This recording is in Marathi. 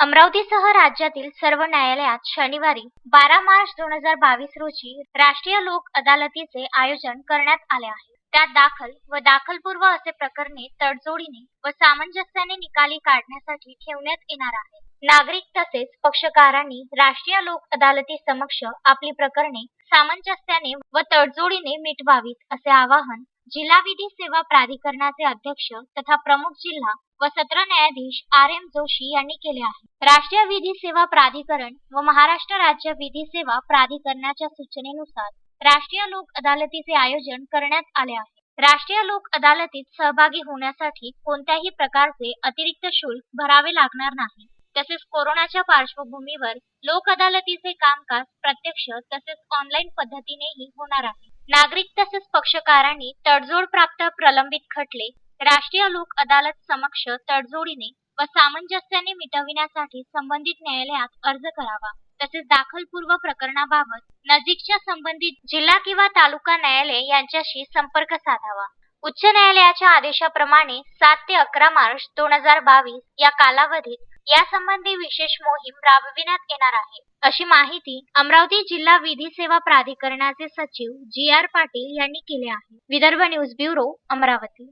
अमरावतीसह राज्यातील सर्व न्यायालयात शनिवारी बारा मार्च दोन हजार बावीस रोजी राष्ट्रीय लोक अदालतीचे आयोजन करण्यात आले आहे. त्यात दाखल व दाखलपूर्व असे प्रकरणे तडजोडीने व सामंजस्याने निकाली काढण्यासाठी ठेवण्यात येणार आहे. नागरिक तसेच पक्षकारांनी राष्ट्रीय लोक अदालती समक्ष आपली प्रकरणे सामंजस्याने व तडजोडीने मिटवावीत असे आवाहन जिल्हा विधी सेवा प्राधिकरणाचे अध्यक्ष तथा प्रमुख जिल्हा व सत्र न्यायाधीश आर एम जोशी यांनी केले आहे. राष्ट्रीय विधी सेवा प्राधिकरण व महाराष्ट्र राज्य विधी सेवा प्राधिकरणाच्या सूचनेनुसार राष्ट्रीय लोक अदालतीचे आयोजन करण्यात आले आहे. राष्ट्रीय लोक अदालतीत सहभागी होण्यासाठी कोणत्याही प्रकारचे अतिरिक्त शुल्क भरावे लागणार नाही. तसेच कोरोनाच्या पार्श्वभूमीवर लोक अदालतीचे कामकाज प्रत्यक्ष तसेच ऑनलाईन पद्धतीनेही होणार आहे. नागरिक तसेच पक्षकारांनी तडजोड प्राप्त प्रलंबित खटले राष्ट्रीय लोक अदालत समक्ष तडजोडीने व सामंजस्याने मिटविण्यासाठी संबंधित न्यायालयात अर्ज करावा तसेच दाखलपूर्व प्रकरणाबाबत नजीकच्या संबंधित जिल्हा किंवा तालुका न्यायालय यांच्याशी संपर्क साधावा. उच्च न्यायालयाच्या आदेशाप्रमाणे सात ते अकरा मार्च दोन हजार बावीस या कालावधीत यासंबंधी विशेष मोहीम राबविण्यात येणार आहे. अशी माहिती अमरावती जिल्हा विधी सेवा प्राधिकरणाचे सचिव जी आर पाटील यांनी केले आहे. Vidarbha news bureau Amravati.